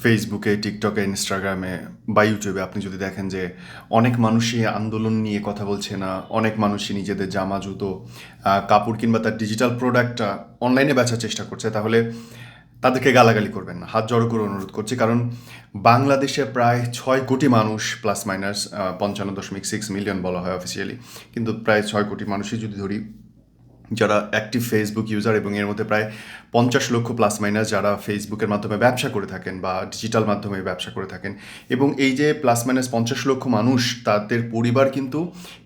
ফেসবুকে টিকটকে ইনস্টাগ্রামে বা ইউটিউবে আপনি যদি দেখেন যে অনেক মানুষই আন্দোলন নিয়ে কথা বলছে না, অনেক মানুষই নিজেদের জামা, জুতো কাপড় কিংবা তার ডিজিটাল প্রোডাক্টটা অনলাইনে বেচার চেষ্টা করছে, তাহলে তাদেরকে গালাগালি করবেন না। হাত জড়ো করে অনুরোধ করছি, কারণ বাংলাদেশে প্রায় ছয় কোটি মানুষ প্লাস মাইনাস পঞ্চান্ন দশমিক সিক্স মিলিয়ন বলা হয় অফিসিয়ালি কিন্তু প্রায় ছয় কোটি মানুষই যদি ধরি যারা অ্যাক্টিভ ফেসবুক ইউজার এবং এর মধ্যে প্রায় পঞ্চাশ লক্ষ প্লাস মাইনাস যারা ফেসবুকের মাধ্যমে ব্যবসা করে থাকেন বা ডিজিটাল মাধ্যমে ব্যবসা করে থাকেন এবং এই যে প্লাস মাইনাস পঞ্চাশ লক্ষ মানুষ, তাদের পরিবার কিন্তু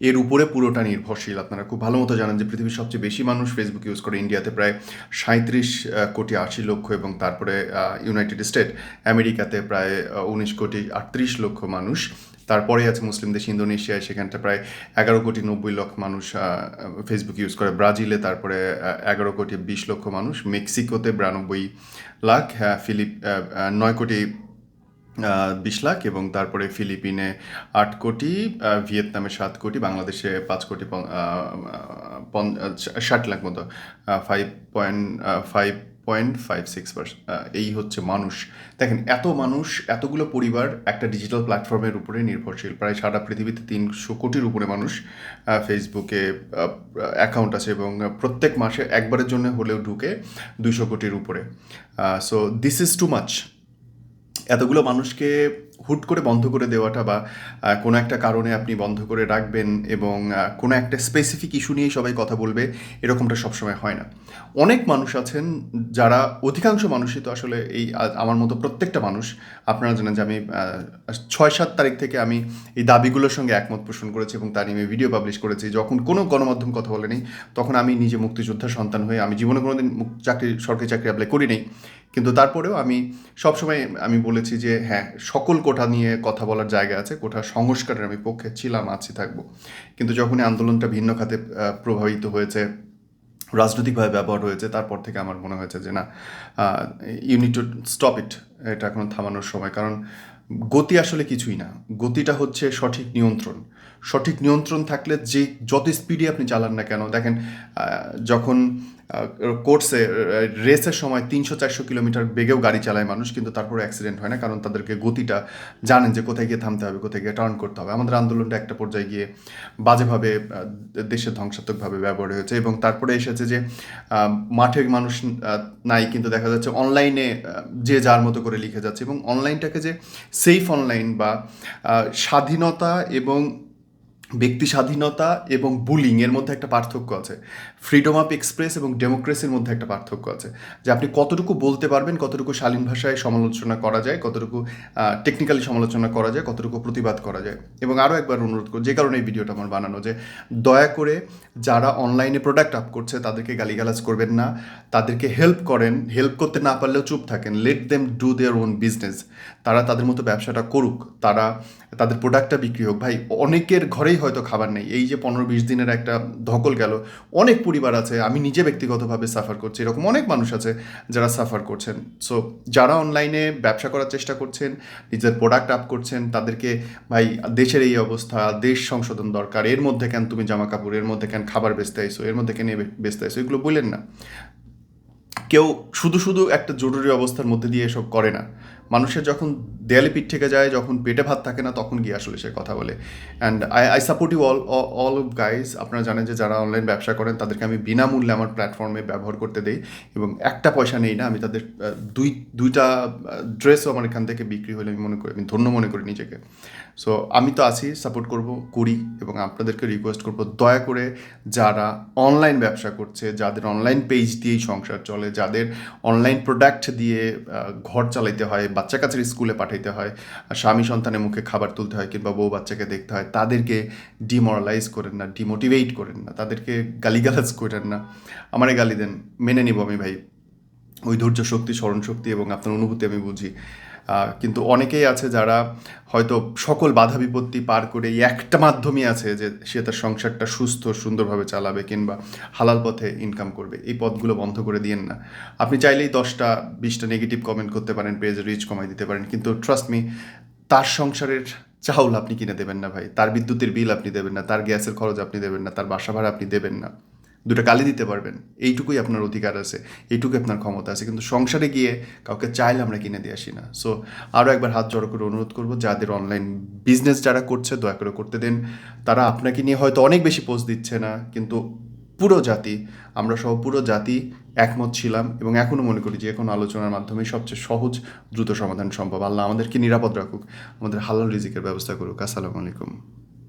এর উপরে পুরোটা নির্ভরশীল। আপনারা খুব ভালো মতো জানেন যে পৃথিবীর সবচেয়ে বেশি মানুষ ফেসবুক ইউজ করে ইন্ডিয়াতে প্রায় সাঁত্রিশ কোটি আশি লক্ষ এবং তারপরে ইউনাইটেড স্টেট আমেরিকাতে প্রায় উনিশ কোটি আটত্রিশ লক্ষ মানুষ। তারপরে আছে মুসলিম দেশ ইন্দোনেশিয়ায়, সেখানটা প্রায় এগারো কোটি নব্বই লক্ষ মানুষ ফেসবুক ইউজ করে। ব্রাজিলে তারপরে এগারো কোটি বিশ লক্ষ মানুষ। মেক্সিকোতে বিরানব্বই লাখ ফিলিপ নয় কোটি বিশ লাখ এবং তারপরে ফিলিপিনে আট কোটি ভিয়েতনামে সাত কোটি, বাংলাদেশে পাঁচ কোটি ষাট লাখ মতো five point five point five six এই হচ্ছে মানুষ। দেখেন, এত মানুষ, এতগুলো পরিবার একটা ডিজিটাল প্ল্যাটফর্মের উপরে নির্ভরশীল। প্রায় সারা পৃথিবীতে তিনশো কোটির উপরে মানুষ ফেসবুকে অ্যাকাউন্ট আছে এবং প্রত্যেক মাসে একবারের জন্য হলেও ঢুকে দুশো কোটির উপরে। So this is too much এতগুলো মানুষকে হুট করে বন্ধ করে দেওয়াটা বা কোনো একটা কারণে আপনি বন্ধ করে রাখবেন এবং কোনো একটা স্পেসিফিক ইস্যু নিয়েই সবাই কথা বলবে, এরকমটা সবসময় হয় না। অনেক মানুষ আছেন যারা, অধিকাংশ মানুষই তো আসলে এই আমার মতো প্রত্যেকটা মানুষ, আপনারা জানেন যে আমি ছয় সাত তারিখ থেকে আমি এই দাবিগুলোর সঙ্গে একমত পোষণ করেছি এবং তার নিয়ে ভিডিও পাবলিশ করেছি। যখন কোনো গণমাধ্যম কথা বলেনি তখন আমি নিজে মুক্তিযোদ্ধার সন্তান হয়ে আমি জীবনে কোনো দিন চাকরি, সরকারি চাকরি অ্যাপ্লাই করিনি কিন্তু তারপরেও আমি সবসময় আমি বলেছি যে হ্যাঁ সকল কোঠা নিয়ে কথা বলার জায়গা আছে, কোঠা সংস্কারের আমি পক্ষে ছিলাম, আছি, থাকব। কিন্তু যখনই আন্দোলনটা ভিন্ন খাতে প্রভাবিত হয়েছে, রাজনৈতিকভাবে ব্যবহার হয়েছে, তারপর থেকে আমার মনে হয়েছে যে না ইউনিট টু স্টপ ইট এটা এখন থামানোর সময়। কারণ গতি আসলে কিছুই না। গতিটা হচ্ছে সঠিক নিয়ন্ত্রণ। সঠিক নিয়ন্ত্রণ থাকলে যে, যত স্পিডে আপনি চালান না কেন, দেখেন যখন কোর্সে রেসের সময় তিনশো চারশো কিলোমিটার বেগেও গাড়ি চালায় মানুষ, কিন্তু তারপরে অ্যাক্সিডেন্ট হয় না, কারণ তাদেরকে গতিটা জানেন যে কোথায় গিয়ে থামতে হবে, কোথায় গিয়ে টার্ন করতে হবে। আমাদের আন্দোলনটা একটা পর্যায়ে গিয়ে বাজেভাবে দেশের ধ্বংসাত্মকভাবে ব্যবহার হয়েছে এবং তারপরে এসেছে যে মাঠে মানুষ নাই, কিন্তু দেখা যাচ্ছে অনলাইনে যে যার মতো করে লিখে যাচ্ছে এবং অনলাইনটাকে যে সেফ অনলাইন বা স্বাধীনতা এবং ব্যক্তি স্বাধীনতা এবং বুলিং এর মধ্যে একটা পার্থক্য আছে। ফ্রিডম অফ এক্সপ্রেস এবং ডেমোক্রেসির মধ্যে একটা পার্থক্য আছে। যে আপনি কতটুকু বলতে পারবেন, কতটুকু শালীন ভাষায় সমালোচনা করা যায়, কতটুকু টেকনিক্যালি সমালোচনা করা যায়, কতটুকু প্রতিবাদ করা যায়। এবং আরও একবার অনুরোধ করব যে কারণে এই ভিডিওটা আমার বানানো, যে দয়া করে যারা অনলাইনে প্রোডাক্ট আপ করছে, তাদেরকে গালিগালাজ করবেন না। তাদেরকে হেল্প করেন। হেল্প করতে না পারলেও চুপ থাকেন। Let them do their own business তারা তাদের মতো ব্যবসাটা করুক। তারা তাদের প্রোডাক্টটা বিক্রি হোক। ভাই, অনেকের ঘরেই হয়তো খাবার নেই। এই যে পনেরো বিশ দিনের একটা ধকল গেল, অনেক পরিবার আছে, আমি নিজে ব্যক্তিগতভাবে সাফার করছি, এরকম অনেক মানুষ আছে যারা সাফার করছেন। সো যারা অনলাইনে ব্যবসা করার চেষ্টা করছেন, নিজের প্রোডাক্ট আপ করছেন, তাদেরকে, ভাই, দেশের এই অবস্থা, দেশ সংশোধন দরকার, এর মধ্যে কেন তুমি জামা কাপড় এর মধ্যে কেন খাবার বেচতে আইসো, এর মধ্যে কেন বেচতে আইসো, এগুলো বললেন না। কেউ শুধু শুধু একটা জরুরি অবস্থার মধ্যে দিয়ে এসব করে না। মানুষের যখন দেয়ালে পিঠ থেকে যায়, যখন পেটে ভাত থাকে না, তখন গিয়ে আসলে সে কথা বলে। And I I support you all all of guys আপনারা জানেন যে যারা অনলাইন ব্যবসা করেন, তাদেরকে আমি বিনামূল্যে আমার প্ল্যাটফর্মে ব্যবহার করতে দেই এবং একটা পয়সা নেই না, আমি তাদের দুই, দুইটা ড্রেসও আমার এখান থেকে বিক্রি হলে আমি মনে করি, আমি ধন্য মনে করি নিজেকে। সো আমি তো আছি সাপোর্ট করব, করি এবং আপনাদেরকে রিকোয়েস্ট করব, দয়া করে যারা অনলাইন ব্যবসা করছে, যাদের অনলাইন পেজ দিয়েই সংসার চলে, যাদের অনলাইন প্রোডাক্ট দিয়ে ঘর চালাইতে হয় বাচ্চা কাছের স্কুলে পাঠাইতে হয় স্বামী সন্তানের মুখে খাবার তুলতে হয় কিংবা বউ বাচ্চাকে দেখতে হয়, তাদেরকে ডিমোরালাইজ করেন না, ডিমোটিভেট করেন না, তাদেরকে গালিগালাজ করেন না। আমারে গালি দেন, মেনে নিব আমি ভাই। ওই ধৈর্য শক্তি, স্মরণ শক্তি এবং আপনার অনুভূতি আমি বুঝি। কিন্তু অনেকেই আছে যারা হয়তো সকল বাধা বিপত্তি পার করে এই একটা মাধ্যমই আছে যে সে তার সংসারটা সুস্থ, সুন্দরভাবে চালাবে কিংবা হালাল পথে ইনকাম করবে। এই পথগুলো বন্ধ করে দিয়েন না। আপনি চাইলেই দশটা, বিশটা নেগেটিভ কমেন্ট করতে পারেন পেজ রিচ কমাই দিতে পারেন। কিন্তু ট্রাস্ট মি তার সংসারের চাউল আপনি কিনে দেবেন না ভাই। তার বিদ্যুতের বিল আপনি দেবেন না, তার গ্যাসের খরচ আপনি দেবেন না, তার বাসা ভাড়া আপনি দেবেন না। দুটো গালি দিতে পারবেন। এইটুকুই আপনার অধিকার আছে, এইটুকুই আপনার ক্ষমতা আছে। কিন্তু সংসারে গিয়ে কাউকে চাইলে আমরা কিনে দিয়ে আসি না। সো আরও একবার হাত জড়ো করে অনুরোধ করব, যাদের অনলাইন বিজনেস যারা করছে, দয়া করে করতে দেন। তারা আপনাকে নিয়ে হয়তো অনেক বেশি পোস্ট দিচ্ছে না, কিন্তু পুরো জাতি, আমরা সহ পুরো জাতি একমত ছিলাম এবং এখনও মনে করি যে কোনো আলোচনার মাধ্যমে সবচেয়ে সহজ, দ্রুত সমাধান সম্ভব। আল্লাহ আমাদেরকে নিরাপদ রাখুক, আমাদের হালাল রিজিকের ব্যবস্থা করুক। আসসালামু আলাইকুম।